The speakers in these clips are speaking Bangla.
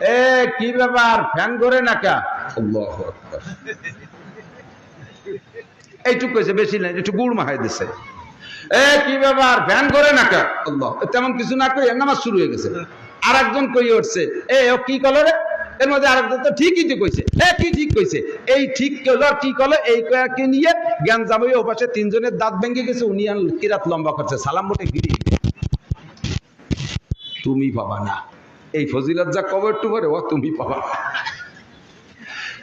এ কি ব্যাপার? ফ্যান করে না কা? আল্লাহু এইটুকু কইছে বেশি নাই একটু গুড় মাহাই দিছে। এ কি ব্যাপার? ফ্যান করে না কা? আল্লাহ তেমন কিছু না কই নামাজ শুরু হয়ে গেছে। আর একজন কই উঠছে এ ও কি কলো রে? এর মধ্যে আরেকজন তো ঠিকই তো কইছে। এ কি ঠিক কইছে? এই ঠিক কলো আর কি কলো? এই কয়াকে নিয়ে জ্ঞান জামাই ও পাশে তিনজনের দাঁত ভেঙে গেছে উনি আর কিরাত লম্বা করছে। সালাম মোটে গিরি। তুমি পাবা না। এই ফজিলত যা কবর টুবরে, ও তুমি পাবা।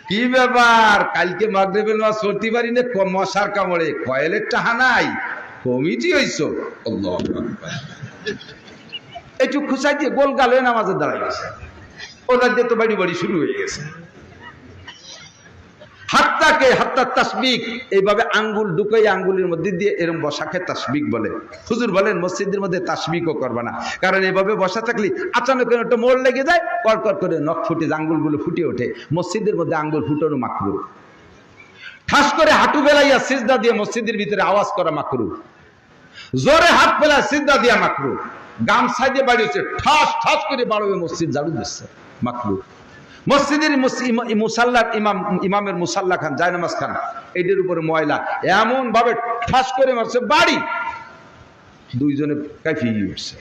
কি ব্যাপার? কালকে মাগরেবেল মাছ চলতে পারি না? মশার কামড়ে। কয়েলের টাহা নাই। কমিটি হইছ। একটু খুশাই দিয়ে গোল গাল নামাজে দাঁড়াই গেছে। ওদের দিয়ে তো বাড়ি বাড়ি শুরু হয়ে গেছে। হাত্তাকে হাত্তা তাসবিক এইভাবে আঙ্গুল ঢুকাই আঙ্গুলের মধ্যে দিয়ে এরকম বসাকে তাসবিক বলে। হুজুর বলেন, মসজিদের মধ্যে তাসবিকও করবে না। কারণ এভাবে বসা থাকলে আচানক একটা মোড় লেগে যায়, কর কর করে নখ ফুটে আঙ্গুলগুলো ফুটে ওঠে। মসজিদের মধ্যে আঙ্গুল ফুটানো মাকরু। ঠাস করে হাঁটু বেলাইয়া সিজদা দিয়ে মসজিদের ভিতরে আওয়াজ করা মাকরু। জোরে হাত ফেলা সিজদা দিয়া মাকরু। গামছা দিয়ে বাড়িয়েছে ঠাস ঠাস করে বাড়বে মসজিদ ঝাড়ু দিচ্ছে মাকরু। মসজিদের মুসাল্লার ইমাম ইমামের মুসাল্লা খান, জায়নামাজ খান এদের উপরে ময়লা। এমন ভাবে ঠাস করে মারছে, বাড়ি। দুইজনে কাইফি উঠছে।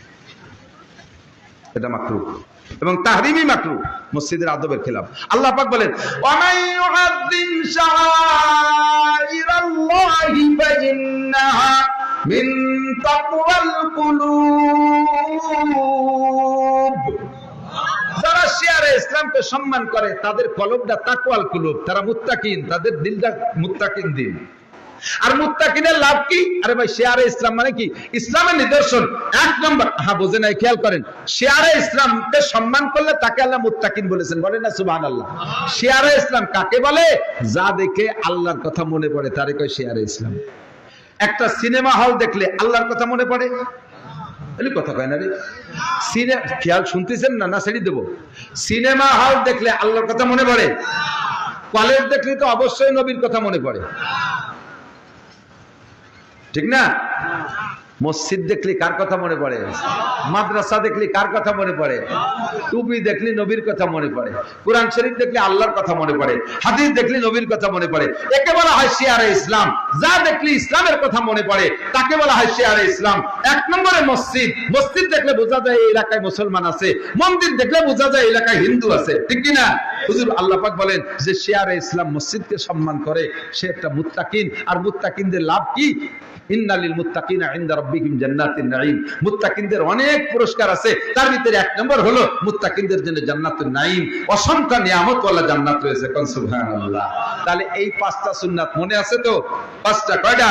এটা মাকরু। এবং তাহরিমি মাকরু, মসজিদের আদবের খেলাফ। আল্লাহ পাক বলেন, ওয়ামাই ইউআদ্দিন শাআইরাল্লাহি ইসলামকে সম্মান করে, তাদের কলবটা তাকওয়াল কুলুব। তারা মুত্তাকিন, তাদের দিলটা মুত্তাকিন দিন। আর মুত্তাকিনের লাভ কি? আরে ভাই, শেয়ারে ইসলাম মানে কি? ইসলামের নিদর্শন। এক নম্বর হ্যাঁ বোঝে নাই, খেয়াল করেন। শেয়ারে ইসলামকে সম্মান করলে তাকে আল্লাহ মুত্তাকিন বলেছেন। বলেন না সুবহান আল্লাহ শেয়ারে ইসলাম কাকে বলে? যা দেখে আল্লাহর কথা মনে পড়ে তারে কয় শেয়ারে ইসলাম। একটা সিনেমা হল দেখলে আল্লাহর কথা মনে পড়ে। এলি কথা কয় না রে? সিনেমা খেয়াল শুনতেছেন না? না, ছেড়ে দেবো। সিনেমা হল দেখলে আল্লাহর কথা মনে পড়ে। কলেজ দেখলে তো অবশ্যই নবীর কথা মনে পড়ে। ঠিক না? মসজিদ দেখলি কার কথা মনে পড়ে? মাদ্রাসা দেখলি কার কথা মনে পড়ে? টুপি দেখলি নবীর কথা মনে পড়ে। কোরআন শরীফ দেখলি আল্লাহর কথা মনে পড়ে। হাদিস দেখলি নবীর কথা মনে পড়ে। একে বলা হয় শিয়ারে ইসলাম। যা দেখলি ইসলামের কথা মনে পড়ে, তাকে বলা হয় শিয়ারে ইসলাম। এক নম্বরে মসজিদ। মসজিদ দেখলে বোঝা যায় এই এলাকায় মুসলমান আছে। মন্দির দেখলে বোঝা যায় এলাকায় হিন্দু আছে। ঠিক কি না হুজুর আল্লাহ পাক বলেন যে শিয়ারে ইসলাম মসজিদকে সম্মান করে, সে একটা মুত্তাকিন। আর মুত্তাকিনদের লাভ কি? অনেক পুরস্কার আছে। তার ভিতরে এক নম্বর হলো মুত্তাকিনদের জন্য অসংখ্য নিয়ামত জান্নাত রয়েছে তাহলে এই পাঁচটা সুন্নাত মনে আছে তো? পাঁচটা, কয়টা?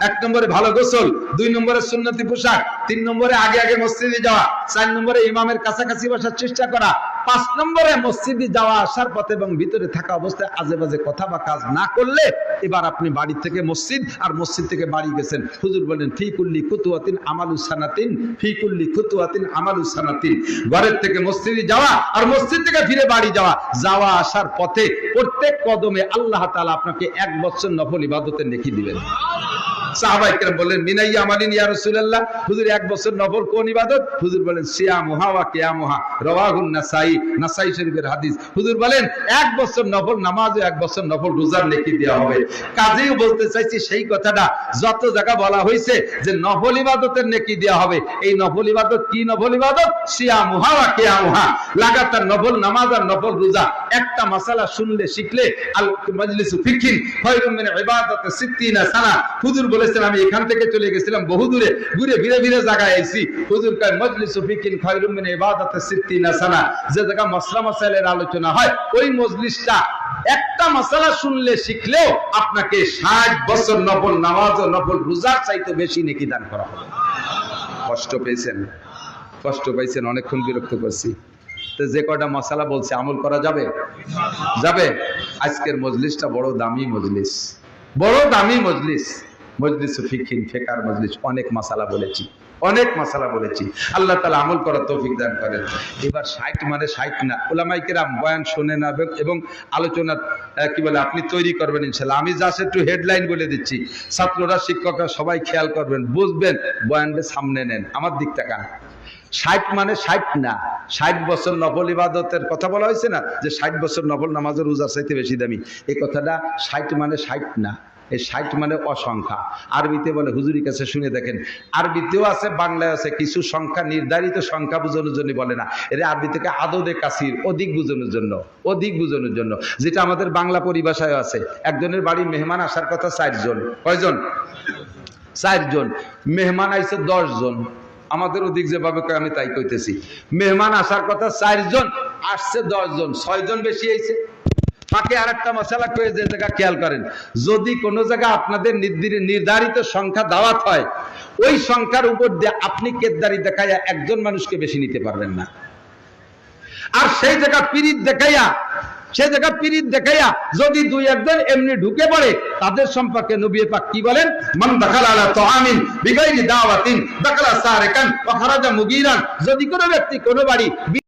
এক নম্বরে ভালো গোসল, দুই নম্বরে সুন্নতি পোশাক, তিন নম্বরে আগে আগে মসজিদে যাওয়া, চার নম্বরে ইমামের কাছাকাছি বসার চেষ্টা করা পাঁচ নম্বরে মসজিদে যাওয়া, আসার পথে এবং ভিতরে থাকা অবস্থায় আজে বাজে কথা বা কাজ না করলে এবার আপনি বাড়ি থেকে মসজিদ আর মসজিদ থেকে বাড়ি গেছেন। হুজুর বলেন, ফিকুল্লি কুতুয়াতিন আমালু সানাতিন, ফিকুল্লি কুতুয়াতিন আমালু সানাতিন। ঘরের থেকে মসজিদে যাওয়া আর মসজিদ থেকে ফিরে বাড়ি যাওয়া যাওয়া আসার পথে প্রত্যেক কদমে আল্লাহ তাআলা আপনাকে এক বছর নফল ইবাদতের নেকি দিবেন। কাজেই বলতে চাইছি সেই কথাটা, যত জায়গা বলা হয়েছে যে নফল ইবাদতের নেকি দেওয়া হবে। এই নফল ইবাদত কি নফল ইবাদত? সিয়ামুহা লাগাতার নফল নামাজ আর নফল রোজা। একটা মাসালা শুনলে, শিখলে, আল, মাজলিসু ফিকিন সানা। হুজুর বলেছেন আমি এখান থেকে চলে গেছিলাম, বহু দূরে, ঘুরে ফিরে ফিরে জায়গায় আইছি হুজুর কয়, মজলিসু ফিকিন খায়রুম মিন ইবাদাতি সিত্তিনা সানা। যে জায়গা মাসলা মাসাইলের আলোচনা হয়, ওই মজলিসটা একটা মাসালা শুনলে শিখলেও আপনাকে ষাট বছর নফল নামাজ ও নফল রোজার চাইতে বেশি নেকি দান করা হবে। কষ্ট পেয়েছেন? কষ্ট পাইছেন, অনেকক্ষণ বিরক্ত করছি। তো যে কটা মশালা বলছে, আমল করা যাবে? যাবে। আজকের মজলিসটা বড় দামি মজলিস। বড় দামি মজলিস। মজলিস ফিকিন ফেকার মজলিস, অনেক মশালা বলেছি, অনেক মশালা বলেছি। আল্লাহ তালা আমল করার তৌফিক দান করেন। এবার ষাট মানে ষাট না ওলামাইকেরাম বয়ান শোনে না এবং- আলোচনা কি বলে, আপনি তৈরি করবেন ইনশাল্লাহ আমি জাস্ট একটু হেডলাইন বলে দিচ্ছি, ছাত্ররা, শিক্ষকরা সবাই খেয়াল করবেন, বুঝবেন বয়ানকে সামনে নেন। আমার দিকটা কান ষাট মানে ষাট না, ষাট বছর নফল ইবাদতের কথা বলা হয়েছে না, যে ষাট বছর নফল নামাজের রোজার চাইতে বেশি দামি। এই কথাটা ষাট মানে ষাট না। এই ষাট মানে অসংখ্যা। আরবিতে বলে হুজুরি কাছে শুনে দেখেন, আরবিতেও আছে, বাংলায় আছে, কিছু সংখ্যা, নির্ধারিত সংখ্যা বোঝানোর জন্য বলে না। এর আরবি থেকে আদদে কাসির, অধিক বোঝানোর জন্য, অধিক বোঝানোর জন্য। যেটা আমাদের বাংলা পরিভাষায় আছে, একজনের বাড়ি মেহমান আসার কথা চারজন। কয়জন? চারজন। মেহমান আইছে দশ জন আমাদের ওদিক যেভাবে আমি তাই কইতেছি। মেহমান আসার কথা চারজন, আসছে দশ জন ছয়জন বেশি আইছে। ফাঁকে আর একটা মশালা কয়ে যে জায়গা খেয়াল করেন, যদি কোনো জায়গা আপনাদের নির্ধারিত সংখ্যা দাওয়াত হয়, ওই সংখ্যার উপর দিয়ে আপনি কেদারি দেখাইয়া একজন মানুষকে বেশি নিতে পারবেন না। আর সেই জায়গা পিরিত দেখাইয়া, সেই জায়গা পিরিত দেখাইয়া যদি দুই একজন এমনি ঢুকে পড়ে, তাদের সম্পর্কে নবী পাক কি বলেন? মান দাখালা আলা তাআমিন বিগাইরি দাওয়াতিন, দাখালা সারিকান ওয়া খারাজা মুগীরান। যদি কোনো ব্যক্তি কোনো বাড়ি